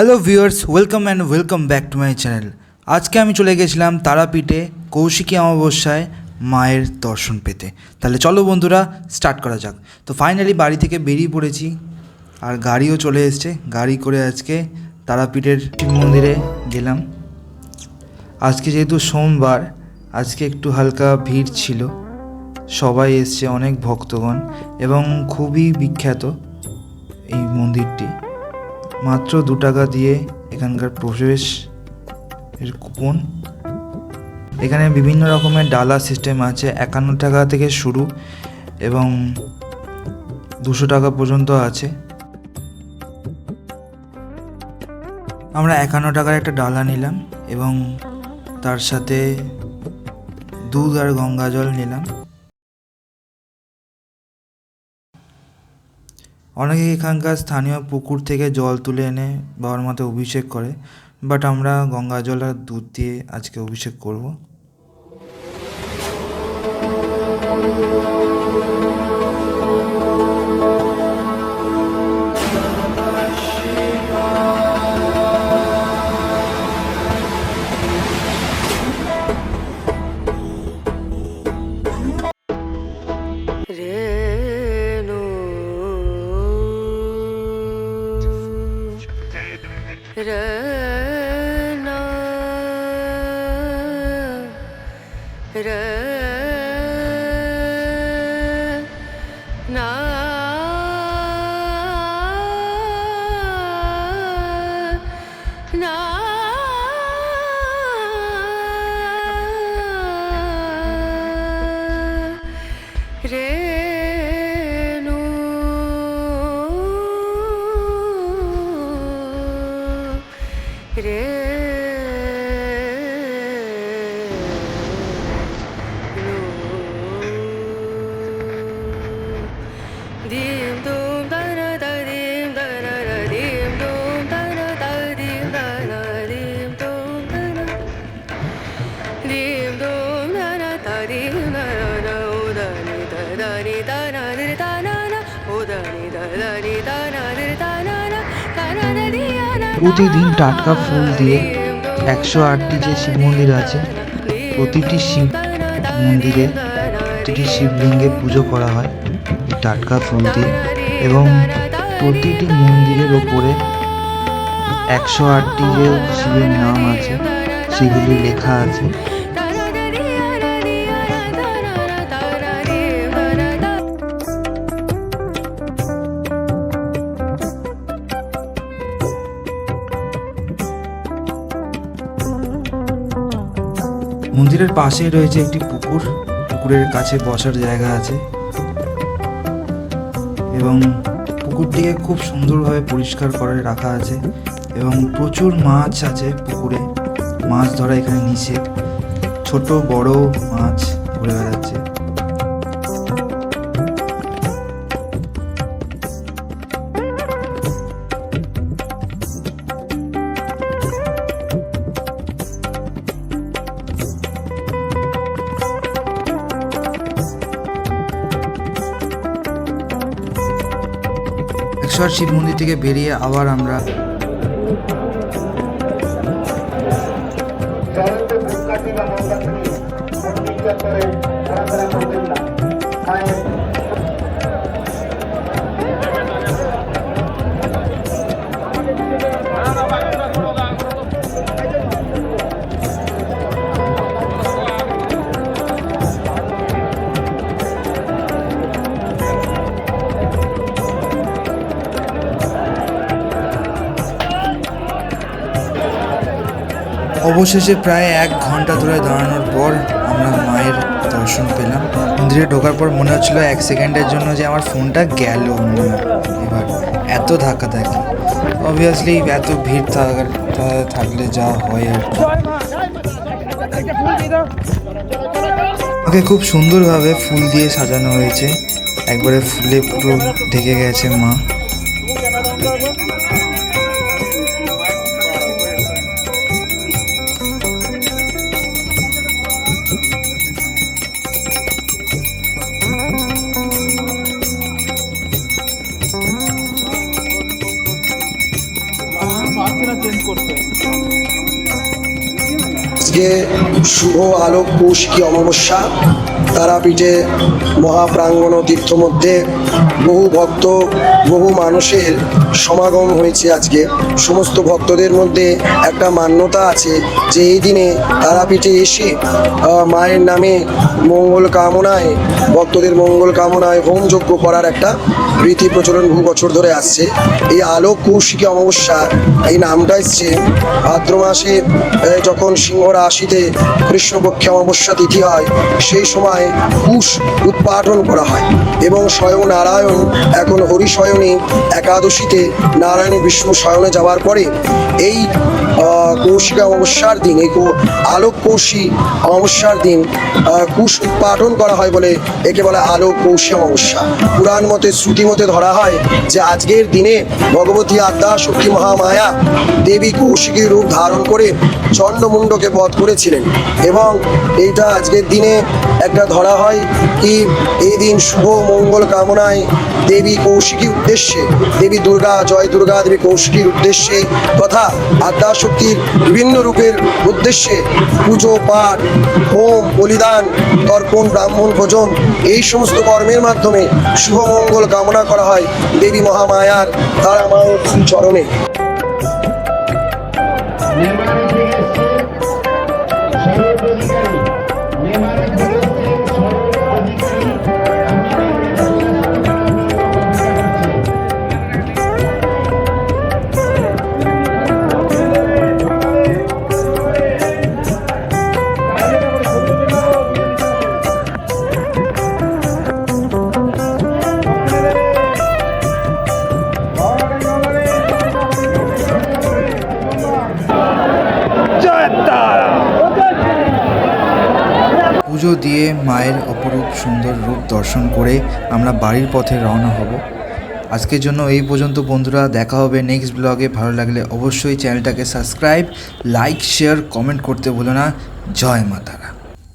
Hello viewers welcome and welcome back to my channel আজকে আমি চলে গেছিলাম তারাপীঠে কৌশিকী অমাবস্যায় মায়ের দর্শন পেতে। তাহলে চলো বন্ধুরা স্টার্ট করা যাক। তো ফাইনালি বাড়ি থেকে বেরিয়ে পড়েছি, আর গাড়িও চলে এসছে। গাড়ি করে আজকে তারাপীঠের মন্দিরে গেলাম। আজকে যেহেতু সোমবার, আজকে একটু হালকা ভিড় ছিল। সবাই এসছে, অনেক ভক্তগণ, এবং খুবই বিখ্যাত এই মন্দিরটি। মাত্র দু টাকা দিয়ে এখানকার প্রবেশ এর কুপন। এখানে বিভিন্ন রকমের ডালা সিস্টেম আছে, একান্ন টাকা থেকে শুরু এবং দুশো টাকা পর্যন্ত আছে। আমরা একান্ন টাকার একটা ডালা নিলাম এবং তার সাথে দুধ আর গঙ্গা জল নিলাম। অনেকে এখানকার স্থানীয় পুকুর থেকে জল তুলে এনে বাবার মাথায় অভিষেক করে বাট আমরা গঙ্গা জল আর দুধ দিয়ে আজকে অভিষেক করব। রেণু প্রতিদিন টাটকা ফুল দিয়ে একশো আটটি যে শিব মন্দির আছে, প্রতিটি শিব মন্দিরে প্রতিটি শিবলিঙ্গে পুজো করা হয় টাটকা ফুল দিয়ে এবং প্রতিটি মন্দিরের ওপরে একশো আটটি যে শিবের নাম আছে, সেগুলি লেখা আছে। মন্দিরের পাশেই রয়েছে একটি পুকুর। পুকুরের কাছে বসার জায়গা আছে। এবং পুকুরটিকে খুব সুন্দরভাবে পরিষ্কার করে রাখা আছে। এবং প্রচুর মাছ আছে পুকুরে। মাছ ধরা এখানে নিষেধ। ছোট বড় মাছ ঘুরে বেড়াচ্ছে। আট শিব মন্দির থেকে বেরিয়ে আবার আমরা অবশেষে প্রায় এক ঘণ্টা ধরে দাঁড়ানোর পর আমরা মায়ের দর্শন পেলাম। মন্দিরে ঢোকার পর মনে হচ্ছিল এক সেকেন্ডের জন্য যে আমার ফোনটা গেল এবার এত ধাক্কা থাকি অবভিয়াসলি এত ভিড় থাকার, থাকলে যা হয় আর ওকে খুব সুন্দরভাবে ফুল দিয়ে সাজানো হয়েছে। একবারে ফুলে পুরো ঢেকে গেছে মা। আজকে শুভ আলোক কৌশিকী অমাবস্যা। তারাপীঠে মহাপ্রাঙ্গণ তীর্থ মধ্যে বহু ভক্ত, বহু মানুষের সমাগম হয়েছে আজকে। সমস্ত ভক্তদের মধ্যে একটা মান্যতা আছে যে এই দিনে তারাপীঠে এসে মায়ের নামে মঙ্গল কামনায়, ভক্তদের মঙ্গল কামনায় হোমযজ্ঞ করার একটা রীতি প্রচলন বহু বছর ধরে আসছে। এই আলোক কৌশিকী অমাবস্যা, এই নামটা এসছে ভাদ্র মাসে যখন সিংহ রাশিতে কৃষ্ণপক্ষে অমাবস্যা তিথি হয়, সেই সময় কুশ উৎপাটন করা হয় এবং স্বয়ং নারায়ণ, এখন হরিশয়নে একাদশীতে নারায়ণ বিষ্ণু শয়নে যাওয়ার পরে এই কৌশিকা অমাবস্যার দিন, এই আলোক কৌশী অমাবস্যার দিন কুশ উৎপাটন করা হয় বলে একে বলে আলোক কৌশী অমাবস্যা। পুরাণ মতে, শ্রুতি মতে ধরা হয় যে আজকের দিনে ভগবতী আদ্যা শক্তি মহামায়া দেবী কৌশিকী রূপ ধারণ করে চন্ডমুণ্ডকে বধ করেছিলেন। এবং এইটা আজকের দিনে একটা ধরা হয় কি এই দিন শুভ মঙ্গল কামনায় দেবী কৌশিকীর উদ্দেশ্যে, দেবী দুর্গা, জয় দুর্গা দেবী কৌশিকীর উদ্দেশ্যে তথা আদ্যা শক্তির বিভিন্ন রূপের উদ্দেশ্যে পুজো, পাঠ, হোম, বলিদান, তর্পণ, ব্রাহ্মণ ভোজন এই সমস্ত কর্মের মাধ্যমে শুভ মঙ্গল কামনা করা হয় দেবী মহামায়ার তারা মায়ের চরণে। পুজো মায়ের অপরূপ সুন্দর রূপ দর্শন করে আমরা বাড়ির পথে রওনা হব। আজকের জন্য এই পর্যন্ত বন্ধুরা, দেখা হবে নেক্সট ব্লগে ভালো লাগলে অবশ্যই চ্যানেলটাকে সাবস্ক্রাইব লাইক শেয়ার কমেন্ট করতে ভুলো না। জয় মাতারা।